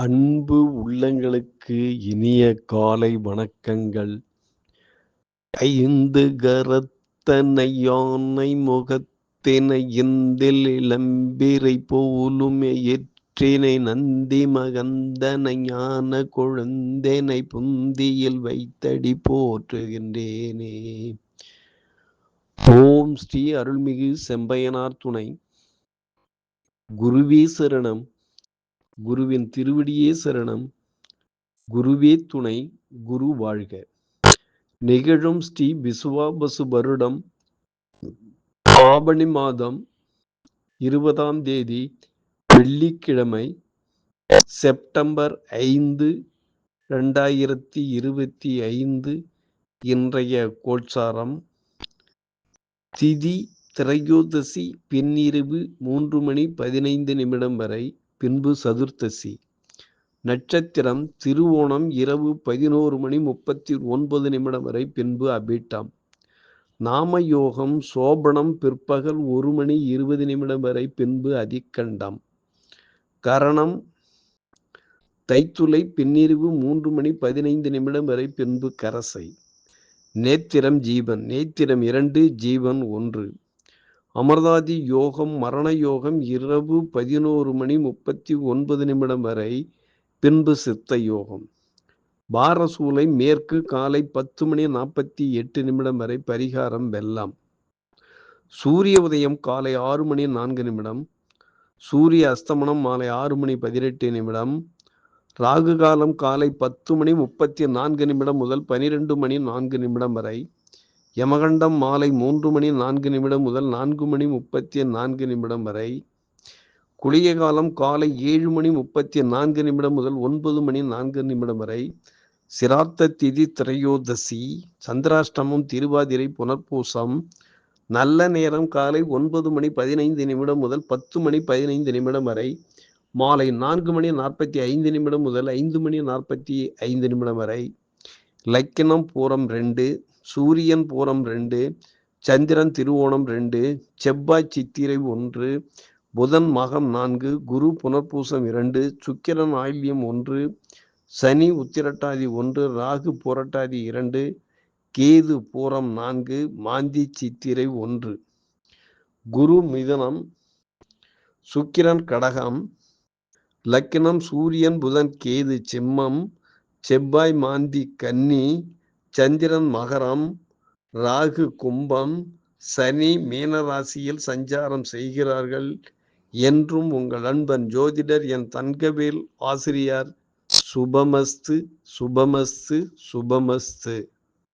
அன்பு உள்ளங்களுக்கு இனிய காலை வணக்கங்கள். ஐந்து கரத்தனை யானை முகத்தினை இந்தில் இளம்பிறை போலும் எற்றினை நந்தி மகந்தனை ஞான கொழுந்தினை புந்தியில் வைத்தடி போற்றுகின்றேனே. ஓம் ஸ்ரீ அருள்மிகு செம்பையனார் துணை குருவீசரணம் குருவின் திருவடியே சரணம். குருவே துணை குரு வாழ்க. நிகழும் ஸ்ரீ விசுவாபசு வருடம் ஆபணி மாதம் இருபதாம் தேதி வெள்ளிக்கிழமை செப்டம்பர் ஐந்து ரெண்டாயிரத்தி இருபத்தி ஐந்து இன்றைய கோட்சாரம். திதி திரையோதசி பின்னிரவு மூன்று மணி பதினைந்து நிமிடம் வரை பின்பு சதுர்த்தசி. நட்சத்திரம் திருவோணம் இரவு பதினோரு மணி முப்பத்தி ஒன்பது நிமிடம் வரை பின்பு அபிட்டம். நாமயோகம் சோபனம் பிற்பகல் ஒரு மணி இருபது நிமிடம் வரை பின்பு அதிக்கண்டம் கரணம் தைத்துளை பின்னிரவு மூன்று மணி பதினைந்து நிமிடம் வரை பின்பு கரசை. நேத்திரம் ஜீவன் நேத்திரம் இரண்டு ஜீவன் ஒன்று. அமர்தாதி யோகம் மரண யோகம் இரவு பதினோரு மணி முப்பத்தி ஒன்பது நிமிடம் வரை பின்பு சித்த யோகம். பாரசூலை மேற்கு காலை பத்து மணி நாற்பத்தி எட்டு நிமிடம் வரை பரிகாரம் வெல்லாம். சூரிய உதயம் காலை ஆறு மணி நான்கு நிமிடம். சூரிய அஸ்தமனம் மாலை ஆறு மணி பதினெட்டு நிமிடம். ராகு காலம் காலை பத்து மணி முப்பத்தி நான்கு நிமிடம் முதல் பனிரெண்டு மணி நான்கு நிமிடம் வரை யமகண்டம் மாலை மூன்று மணி நான்கு நிமிடம் முதல் நான்கு மணி முப்பத்தி நான்கு நிமிடம் வரை. குளிய காலம் காலை ஏழு மணி முப்பத்தி நான்கு நிமிடம் முதல் ஒன்பது மணி நான்கு நிமிடம் வரை. சிராத்த திதி திரையோதசி சந்திராஷ்டமம் திருவாதிரை புனர்பூசம். நல்ல நேரம் காலை ஒன்பது மணி பதினைந்து நிமிடம் முதல் பத்து மணி பதினைந்து நிமிடம் வரை. மாலை நான்கு மணி நாற்பத்தி ஐந்து நிமிடம் முதல் ஐந்து மணி நாற்பத்தி ஐந்து நிமிடம் வரை. லக்கினம் பூரம் ரெண்டு. சூரியன் பூரம் ரெண்டு சந்திரன் திருவோணம் ரெண்டு செவ்வாய் சித்திரை ஒன்று புதன் மகம் நான்கு குரு புனர்பூசம் இரண்டு சுக்கிரன் ஆயில்யம் ஒன்று சனி உத்திரட்டாதி ஒன்று ராகு புரட்டாதி இரண்டு கேது பூரம் நான்கு மாந்தி சித்திரை ஒன்று. குரு மிதனம் சுக்கிரன் கடகம் லக்கினம் சூரியன் புதன் கேது செம்மம் செவ்வாய் மாந்தி கன்னி சந்திரன் மகரம் ராகு கும்பம் சனி மீனராசியில் சஞ்சாரம் செய்கிறார்கள். என்றும் உங்கள் அன்பன் ஜோதிடர் என் தன்கவேல் ஆசிரியர் சுபமஸ்து சுபமஸ்து சுபமஸ்து.